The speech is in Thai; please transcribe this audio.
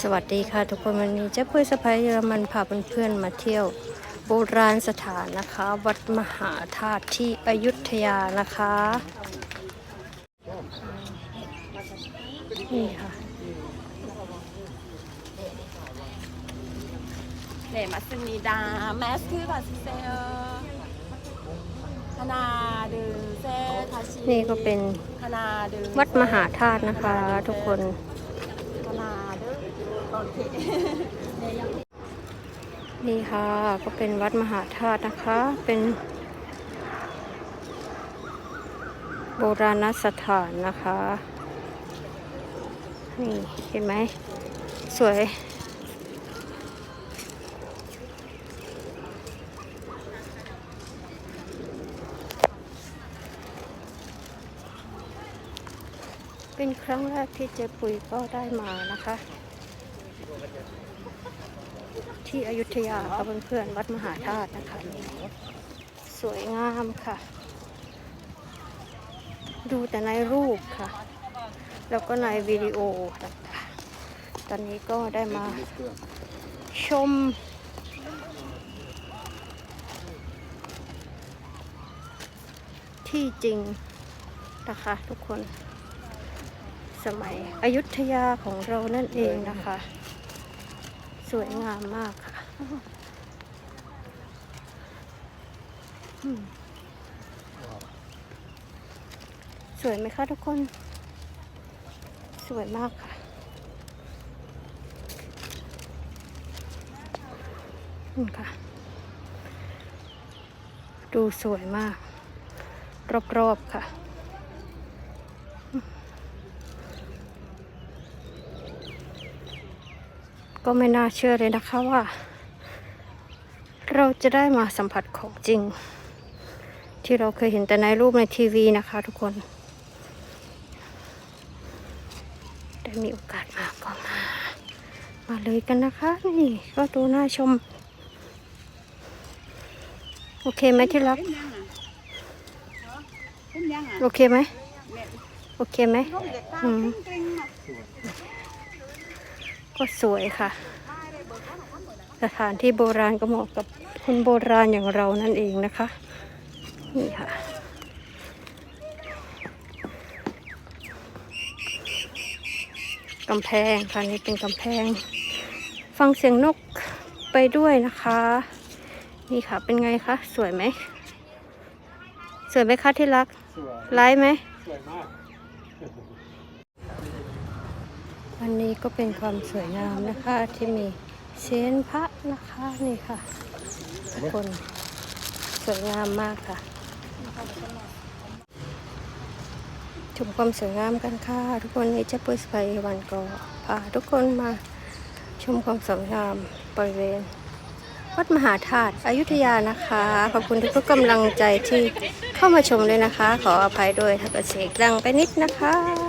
สวัสดีค่ะทุกคนวันนี้เจ้เพื่อสะพายเยอรมันพาเพื่อนๆมาเที่ยว โบราณสถานนะคะ วัดมหาธาตุที่อยุธยานะคะ นี่ค่ะเนมัสมีดาแมสคือบาซิเซลธนาดือเซทาชินี่ก็เป็นวัดมหาธาตุนะคะ ทุกคน นี่ค่ะก็เป็นวัดมหาธาตุนะคะ เป็น โบราณสถานนะคะ นี่เห็นไหม สวยเป็นครั้งแรกที่เจ๊ปุ๋ยก็ได้มานะคะ ที่อยุธยาค่ะเพื่อนๆวัดมหาธาตุนะคะสวยงามค่ะ ดูแต่ในรูปค่ะ แล้วก็ในวิดีโอต่างๆตอนนี้ก็ได้มาชมที่จริงนะคะทุกคนสมัยอยุธยาของเรานั่นเองนะคะ วยงามมากค่ะสวยไหมคะทุกคน สวยมากค่ะ นี่ค่ะ ดูสวยมาก รอบๆค่ะ ก็ไม่น่าเชื่อเลยนะคะว่า เราจะได้มาสัมผัสของจริง ที่เราเคยเห็นแต่ในรูปในทีวีนะคะทุกคน ได้มีโอกาสมาก็มา มาเลยกันนะคะ นี่ก็ดูน่าชม โอเคไหมที่รัก โอเคไหม โอเคไหมอืม ก็สวยค่ะ สถานที่โบราณก็เหมาะกับคนโบราณอย่างเรานั่นเองนะคะ นี่ค่ะกำแพงค่ะนี่เป็นกำแพง ฟังเสียงนกไปด้วยนะคะ นี่ค่ะเป็นไงคะ สวยไหม สวยไหมคะที่รัก สวยไลฟ์ไหมสวยมาก วันนี้ก็เป็นความสวยงามนะคะที่มีเซียนพระนะคะนี่ค่ะทุกคนสวยงามมากค่ะ ชมความสวยงามกันค่ะ ทุกคนนี้จะเปิดไปวันก็พาทุกคนมาชมความสวยงามบริเวณวัดมหาธาตุอยุธยานะคะ ขอบคุณทุกๆกำลังใจที่เข้ามาชมเลยนะคะ ขออภัยด้วยถ้าเกิดเสียงดังไปนิดนะคะ